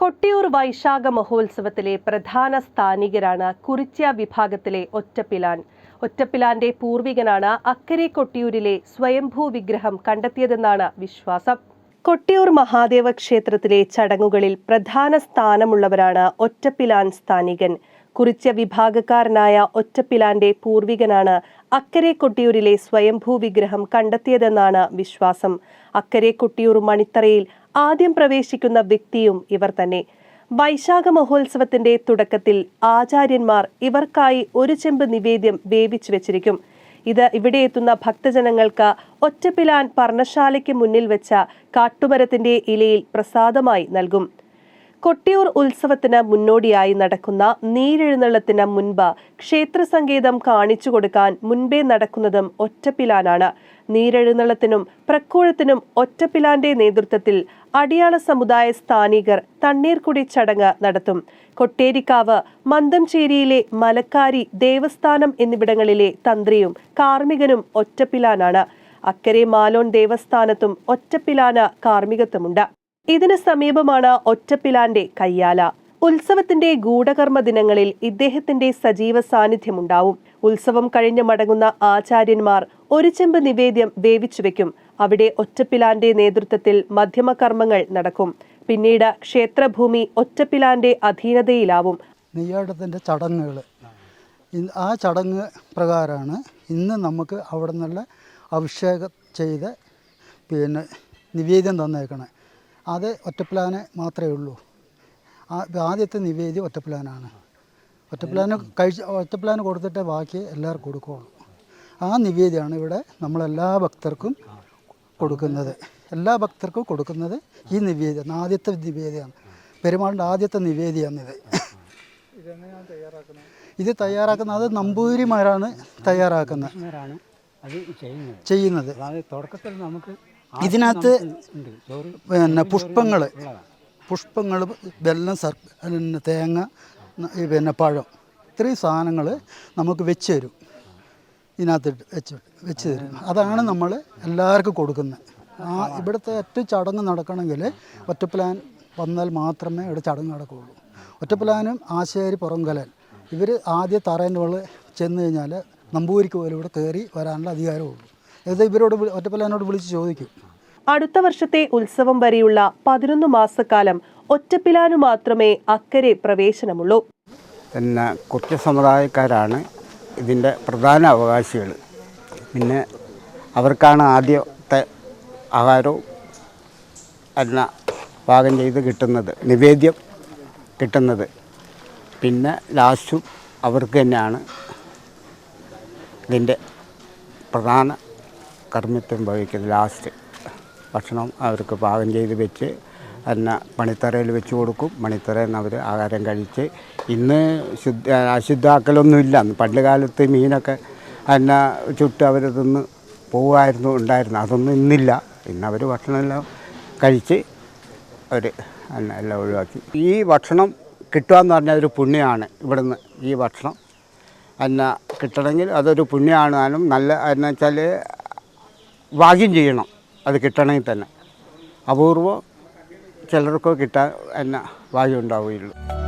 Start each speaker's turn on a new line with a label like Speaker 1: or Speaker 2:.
Speaker 1: കൊട്ടിയൂർ വൈശാഖ മഹോത്സവത്തിലെ പ്രധാന സ്ഥാനികരാണ് കുറിച്യ വിഭാഗത്തിലെ ഒറ്റപ്പിലാൻ. ഒറ്റപ്പിലാന്റെ പൂർവികനാണ് അക്കരെ കൊട്ടിയൂരിലെ സ്വയംഭൂ വിഗ്രഹം കണ്ടെത്തിയതെന്നാണ് വിശ്വാസം. കൊട്ടിയൂർ മഹാദേവ ക്ഷേത്രത്തിലെ ചടങ്ങുകളിൽ പ്രധാന സ്ഥാനമുള്ളവരാണ് ഒറ്റപ്പിലാൻ സ്ഥാനികൻ. കുറിച്ച വിഭാഗക്കാരനായ ഒറ്റപ്പിലാന്റെ പൂർവികനാണ് അക്കരെ കൊട്ടിയൂരിലെ സ്വയംഭൂ വിഗ്രഹം കണ്ടെത്തിയതെന്നാണ് വിശ്വാസം. അക്കരെ കൊട്ടിയൂർ മണിത്തറയിൽ ആദ്യം പ്രവേശിക്കുന്ന വ്യക്തിയും ഇവർ തന്നെ. വൈശാഖ മഹോത്സവത്തിന്റെ തുടക്കത്തിൽ ആചാര്യന്മാർ ഇവർക്കായി ഒരു ചെമ്പ് നിവേദ്യം വേവിച്ചു വെച്ചിരിക്കും. ഇത് ഇവിടെ എത്തുന്ന ഭക്തജനങ്ങൾക്ക് ഒറ്റപ്പിലാൻ പർണശാലയ്ക്ക് മുന്നിൽ വെച്ച കാട്ടുമരത്തിന്റെ ഇലയിൽ പ്രസാദമായി നൽകും. കൊട്ടിയൂർ ഉത്സവത്തിന് മുന്നോടിയായി നടക്കുന്ന നീരെഴുന്നള്ളത്തിന് മുൻപ് ക്ഷേത്ര സംഗീതം കാണിച്ചു കൊടുക്കാൻ മുൻപേ നടക്കുന്നതും ഒറ്റപ്പിലാനാണ്. നീരെഴുന്നള്ളത്തിനും പ്രക്കൂഴത്തിനും ഒറ്റപ്പിലാന്റെ നേതൃത്വത്തിൽ അടിയാള സമുദായ സ്ഥാനികർ തണ്ണീർക്കുടി ചടങ്ങ് നടത്തും. കൊട്ടേരിക്കാവ് മന്ദംചേരിയിലെ മലക്കാരി ദേവസ്ഥാനം എന്നിവിടങ്ങളിലെ തന്ത്രിയും കാർമ്മികനും ഒറ്റപ്പിലാനാണ്. അക്കരെ മാലോൺ ദേവസ്ഥാനത്തും ഒറ്റപ്പിലാന കാർമ്മികത്വമുണ്ട്. ഇതിന് സമീപമാണ് ഒറ്റപ്പിലാന്റെ കയ്യാല. ഉത്സവത്തിന്റെ ഗൂഢകർമ്മ ദിനങ്ങളിൽ ഇദ്ദേഹത്തിന്റെ സജീവ സാന്നിധ്യമുണ്ടാവും. ഉത്സവം കഴിഞ്ഞ് മടങ്ങുന്ന ആചാര്യന്മാർ ഒരു ചെമ്പ് നിവേദ്യം വേവിച്ചു വെക്കും. അവിടെ ഒറ്റപ്പിലാന്റെ നേതൃത്വത്തിൽ മധ്യമകർമ്മങ്ങൾ നടക്കും. പിന്നീട് ക്ഷേത്രഭൂമി ഒറ്റപ്പിലാന്റെ അധീനതയിലാവും.
Speaker 2: നെയ്യാട്ടത്തിന്റെ ചടങ്ങുകൾ ആ ചടങ്ങ് പ്രകാരമാണ് ഇന്ന് നമുക്ക് അവിടെ നിന്നുള്ള അഭിഷേകം ചെയ്ത് പിന്നെ നിവേദ്യം തന്നേക്കണേ. അത് ഒറ്റപ്ലാന് മാത്രമേ ഉള്ളൂ. ആ- ആദ്യത്തെ നിവേദ്യം ഒറ്റപ്ലാനാണ് ഒറ്റപ്ലാന് കഴിച്ച് ഒറ്റപ്ലാന് കൊടുത്തിട്ട് ബാക്കി എല്ലാവർക്കും കൊടുക്കുകയുള്ളൂ ആ നിവേദ്യമാണ് ഇവിടെ നമ്മളെല്ലാ ഭക്തർക്കും കൊടുക്കുന്നത്. എല്ലാ ഭക്തർക്കും കൊടുക്കുന്നത് ഈ നിവേദിയാണ് ആദ്യത്തെ നിവേദ്യമാണ്. പെരുമാളിന്റെ ആദ്യത്തെ നിവേദ്യമാണിത്. ഇത് തയ്യാറാക്കുന്നത് നമ്പൂതിരിമാരാണ് തയ്യാറാക്കുന്നത്.
Speaker 3: അത് ചെയ്യുന്നത്. തുടക്കത്തിൽ നമുക്ക്
Speaker 2: ഇതിനകത്ത് പിന്നെ പുഷ്പങ്ങൾ പുഷ്പങ്ങൾ വെല്ലം സർ പിന്നെ തേങ്ങ പിന്നെ പഴം. ഇത്രയും സാധനങ്ങൾ നമുക്ക് വെച്ച് തരും. ഇതിനകത്ത് ഇട്ട് വെച്ച് വെച്ച് തരും. അതാണ് നമ്മൾ എല്ലാവർക്കും കൊടുക്കുന്നത്. ആ ഇവിടുത്തെ ഏറ്റവും ചടങ്ങ് നടക്കണമെങ്കിൽ ഒറ്റപ്ലാൻ വന്നാൽ മാത്രമേ ഇവിടെ ചടങ്ങ് നടക്കുകയുള്ളൂ. ഒറ്റപ്ലാനും ആശേരി പുറംകലൻ ഇവർ ആദ്യ തറേന്റെ ഉള്ളിൽ ചെന്ന് കഴിഞ്ഞാൽ നമ്പൂരിക്ക് പോലും ഇവിടെ കയറി വരാനുള്ള അധികാരമുള്ളൂ. ഇത് ഇവരോട് ഒറ്റപ്ലാനോട് വിളിച്ച് ചോദിക്കും.
Speaker 1: അടുത്ത വർഷത്തെ ഉത്സവം വരെയുള്ള പതിനൊന്ന് മാസക്കാലം ഒറ്റപ്പിലാനു മാത്രമേ അക്കരെ പ്രവേശനമുള്ളൂ.
Speaker 3: പിന്നെ കുറ്റ സമുദായക്കാരാണ് ഇതിന്റെ പ്രധാന അവകാശികൾ. പിന്നെ അവർക്കാണ് ആദ്യത്തെ ആഹാരവും എന്ന പാകം ചെയ്ത് കിട്ടുന്നത് നിവേദ്യം കിട്ടുന്നത്. പിന്നെ ലാസ്റ്റും അവർക്ക് തന്നെയാണ് ഇതിന്റെ പ്രധാന കർമ്മിത്വം വഹിക്കുന്നത് ലാസ്റ്റ് ഭക്ഷണം അവർക്ക് പാകം ചെയ്ത് വെച്ച് എന്ന മണിത്തറയിൽ വെച്ച് കൊടുക്കും. മണിത്തറയിൽ അവർ ആഹാരം കഴിച്ച് ഇന്ന് ശുദ്ധ അശുദ്ധാക്കലൊന്നുമില്ല. പണ്ട് കാലത്ത് മീനൊക്കെ എന്ന ചുട്ട് അവർ തിന്ന് പോകുമായിരുന്നു ഉണ്ടായിരുന്നു. അതൊന്നും ഇന്നില്ല. ഇന്ന് അവർ ഭക്ഷണമെല്ലാം കഴിച്ച് അവർ എല്ലാം ഒഴിവാക്കി. ഈ ഭക്ഷണം കിട്ടുക എന്ന് പറഞ്ഞാൽ ഒരു പുണ്യമാണ്. ഇവിടുന്ന് ഈ ഭക്ഷണം എന്നാ കിട്ടണമെങ്കിൽ അതൊരു പുണ്യമാണ് താനും നല്ല എന്ന് വെച്ചാൽ ഭാഗ്യം ചെയ്യണം. അത് കിട്ടണമെങ്കിൽ തന്നെ. അപൂർവം ചിലർക്കോ കിട്ടാൻ എന്നാ ഭാഗ്യം ഉണ്ടാവുകയുള്ളൂ.